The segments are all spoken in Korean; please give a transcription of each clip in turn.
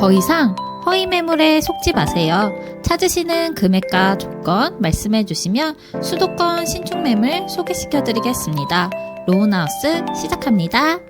더 이상 허위 매물에 속지 마세요. 찾으시는 금액과 조건 말씀해 주시면 수도권 신축 매물 소개시켜 드리겠습니다. 로운하우스 시작합니다.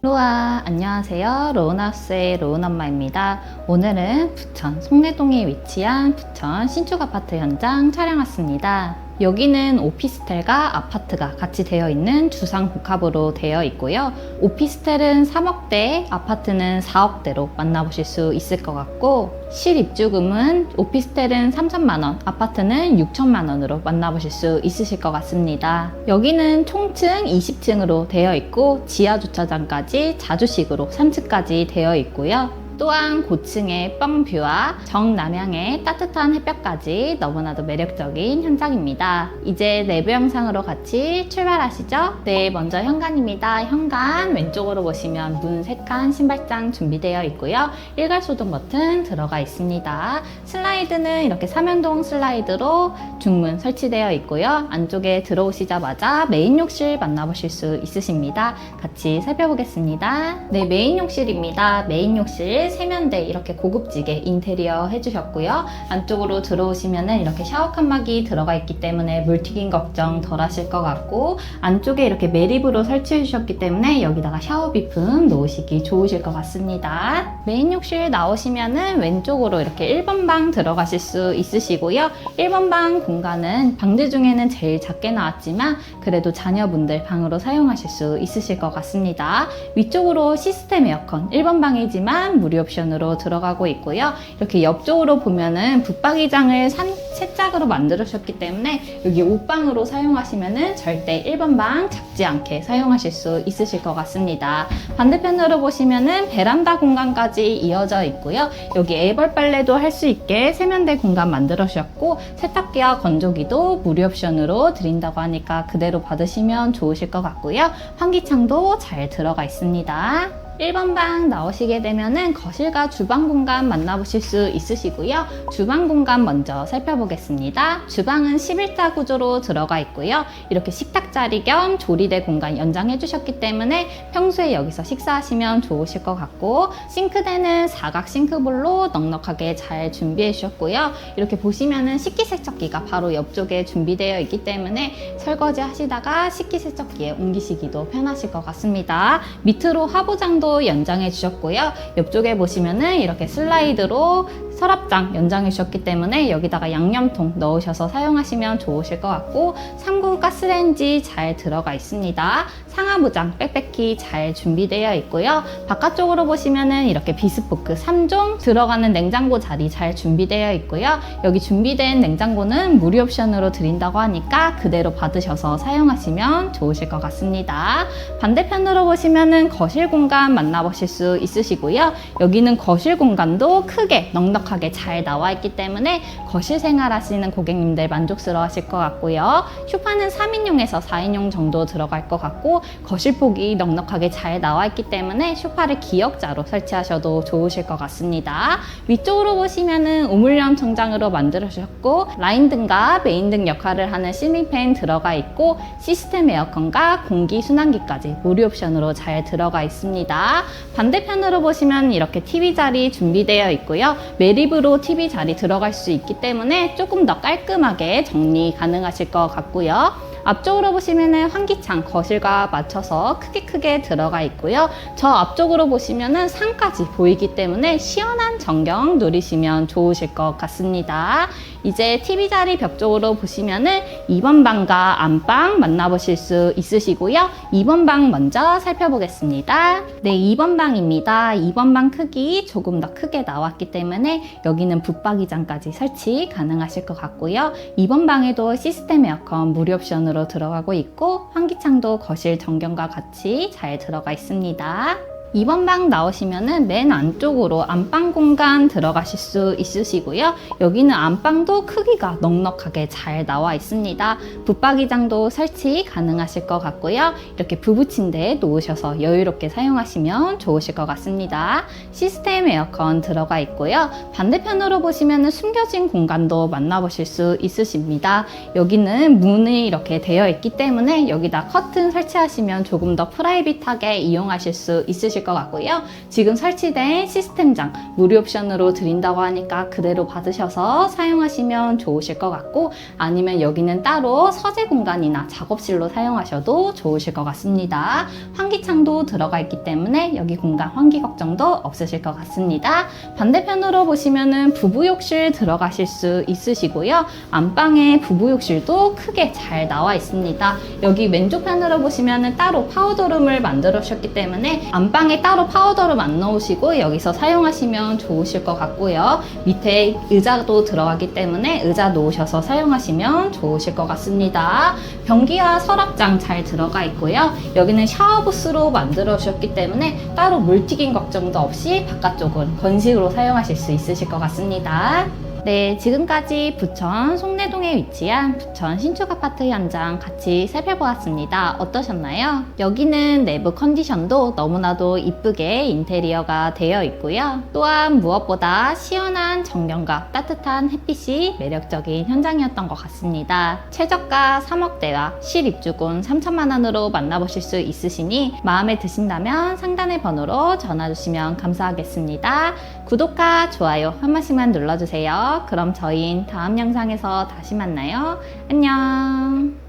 로아 안녕하세요 로운하우스의 로운엄마입니다 오늘은 부천 송내동에 위치한 부천 신축 아파트 현장 촬영 왔습니다 여기는 오피스텔과 아파트가 같이 되어 있는 주상복합으로 되어 있고요. 오피스텔은 3억대 아파트는 4억대로 만나보실 수 있을 것 같고 실입주금은 오피스텔은 3천만 원 아파트는 6천만 원으로 만나보실 수 있으실 것 같습니다. 여기는 총층 20층으로 되어 있고 지하 주차장까지 자주식으로 3층까지 되어 있고요 또한 고층의 뻥뷰와 정남향의 따뜻한 햇볕까지 너무나도 매력적인 현장입니다. 이제 내부 영상으로 같이 출발하시죠. 네, 먼저 현관입니다. 현관 왼쪽으로 보시면 문 3칸 신발장 준비되어 있고요. 일괄 소동 버튼 들어가 있습니다. 슬라이드는 이렇게 삼연동 슬라이드로 중문 설치되어 있고요. 안쪽에 들어오시자마자 메인 욕실 만나보실 수 있으십니다. 같이 살펴보겠습니다. 네, 메인 욕실입니다. 메인 욕실 세면대 이렇게 고급지게 인테리어 해주셨고요. 안쪽으로 들어오시면은 이렇게 샤워 칸막이 들어가 있기 때문에 물 튀김 걱정 덜 하실 것 같고 안쪽에 이렇게 매립으로 설치해 주셨기 때문에 여기다가 샤워 비품 놓으시기 좋으실 것 같습니다. 메인 욕실 나오시면은 왼쪽으로 이렇게 1번 방 들어가실 수 있으시고요. 1번 방 공간은 방들 중에는 제일 작게 나왔지만 그래도 자녀분들 방으로 사용하실 수 있으실 것 같습니다. 위쪽으로 시스템 에어컨 1번 방이지만 무료 옵션으로 들어가고 있고요. 이렇게 옆쪽으로 보면은 붙박이장을 산, 세짝으로 만들으셨기 때문에 여기 옷방으로 사용하시면은 절대 1번 방 작지 않게 사용하실 수 있으실 것 같습니다. 반대편으로 보시면은 베란다 공간까지 이어져 있고요. 여기 애벌 빨래도 할 수 있게 세면대 공간 만들어주셨고 세탁기와 건조기도 무료 옵션으로 드린다고 하니까 그대로 받으시면 좋으실 것 같고요. 환기창도 잘 들어가 있습니다. 1번 방 나오시게 되면은 거실과 주방 공간 만나보실 수 있으시고요. 주방 공간 먼저 살펴 보겠습니다. 주방은 11자 구조로 들어가 있고요. 이렇게 식탁 자리 겸 조리대 공간 연장해 주셨기 때문에 평소에 여기서 식사하시면 좋으실 것 같고 싱크대는 사각 싱크볼로 넉넉하게 잘 준비해 주셨고요. 이렇게 보시면은 식기세척기가 바로 옆쪽에 준비되어 있기 때문에 설거지 하시다가 식기세척기에 옮기시기도 편하실 것 같습니다. 밑으로 하부장도 연장해 주셨고요. 옆쪽에 보시면은 이렇게 슬라이드로 서랍장 연장해 주셨기 때문에 여기다가 양념통 넣으셔서 사용하시면 좋으실 것 같고 3구 가스레인지 잘 들어가 있습니다. 상 하부장 빽빽히 잘 준비되어 있고요. 바깥쪽으로 보시면은 이렇게 비스포크 3종 들어가는 냉장고 자리 잘 준비되어 있고요. 여기 준비된 냉장고는 무료 옵션으로 드린다고 하니까 그대로 받으셔서 사용하시면 좋으실 것 같습니다. 반대편으로 보시면은 거실 공간 만나보실 수 있으시고요. 여기는 거실 공간도 크게 넉넉하게 잘 나와 있기 때문에 거실 생활 하시는 고객님들 만족스러워 하실 것 같고요. 쇼파는 3인용에서 4인용 정도 들어갈 것 같고 거실 폭이 넉넉하게 잘 나와 있기 때문에 쇼파를 기역자로 설치하셔도 좋으실 것 같습니다. 위쪽으로 보시면은 우물형 청장으로 만들어 주셨고 라인 등과 메인 등 역할을 하는 실링팬 들어가 있고 시스템 에어컨과 공기 순환기까지 무료 옵션으로 잘 들어가 있습니다. 반대편으로 보시면 이렇게 TV 자리 준비되어 있고요. 매립으로 TV 자리 들어갈 수 있기 때문에 조금 더 깔끔하게 정리 가능하실 것 같고요. 앞쪽으로 보시면은 환기창 거실과 맞춰서 크게 크게 들어가 있고요. 저 앞쪽으로 보시면은 상까지 보이기 때문에 시원한 전경 누리시면 좋으실 것 같습니다. 이제 TV 자리 벽 쪽으로 보시면은 2번 방과 안방 만나보실 수 있으시고요. 2번 방 먼저 살펴보겠습니다. 네, 2번 방입니다. 2번 방 크기 조금 더 크게 나왔기 때문에 여기는 붙박이장까지 설치 가능하실 것 같고요. 2번 방에도 시스템 에어컨 무료 옵션으로 들어가고 있고 환기창도 거실 전경과 같이 잘 들어가 있습니다. 2번 방 나오시면은 맨 안쪽으로 안방 공간 들어가실 수 있으시고요. 여기는 안방도 크기가 넉넉하게 잘 나와 있습니다. 붙박이장도 설치 가능하실 것 같고요. 이렇게 부부 침대에 놓으셔서 여유롭게 사용하시면 좋으실 것 같습니다. 시스템 에어컨 들어가 있고요. 반대편으로 보시면은 숨겨진 공간도 만나보실 수 있으십니다. 여기는 문이 이렇게 되어 있기 때문에 여기다 커튼 설치하시면 조금 더 프라이빗하게 이용하실 수 있으실 좋으실 것 같고요. 지금 설치된 시스템장 무료 옵션으로 드린다고 하니까 그대로 받으셔서 사용하시면 좋으실 것 같고 아니면 여기는 따로 서재 공간이나 작업실로 사용하셔도 좋으실 것 같습니다. 환기창도 들어가 있기 때문에 여기 공간 환기 걱정도 없으실 것 같습니다. 반대편으로 보시면은 부부 욕실 들어가실 수 있으시고요. 안방에 부부 욕실도 크게 잘 나와 있습니다. 여기 왼쪽 편으로 보시면은 따로 파우더룸을 만들어 주셨기 때문에 안방 에 따로 파우더룸 안 넣으시고 여기서 사용하시면 좋으실 것 같고요. 밑에 의자도 들어가기 때문에 의자 놓으셔서 사용하시면 좋으실 것 같습니다. 변기와 서랍장 잘 들어가 있고요. 여기는 샤워부스로 만들어 주셨기 때문에 따로 물튀김 걱정도 없이 바깥쪽은 건식으로 사용하실 수 있으실 것 같습니다. 네, 지금까지 부천 송내동에 위치한 부천 신축 아파트 현장 같이 살펴보았습니다. 어떠셨나요? 여기는 내부 컨디션도 너무나도 이쁘게 인테리어가 되어 있고요. 또한 무엇보다 시원한 정경과 따뜻한 햇빛이 매력적인 현장이었던 것 같습니다. 최저가 3억대와 실입주금 3천만 원으로 만나보실 수 있으시니 마음에 드신다면 상단의 번호로 전화 주시면 감사하겠습니다. 구독과 좋아요 한 번씩만 눌러주세요. 그럼 저희는 다음 영상에서 다시 만나요. 안녕.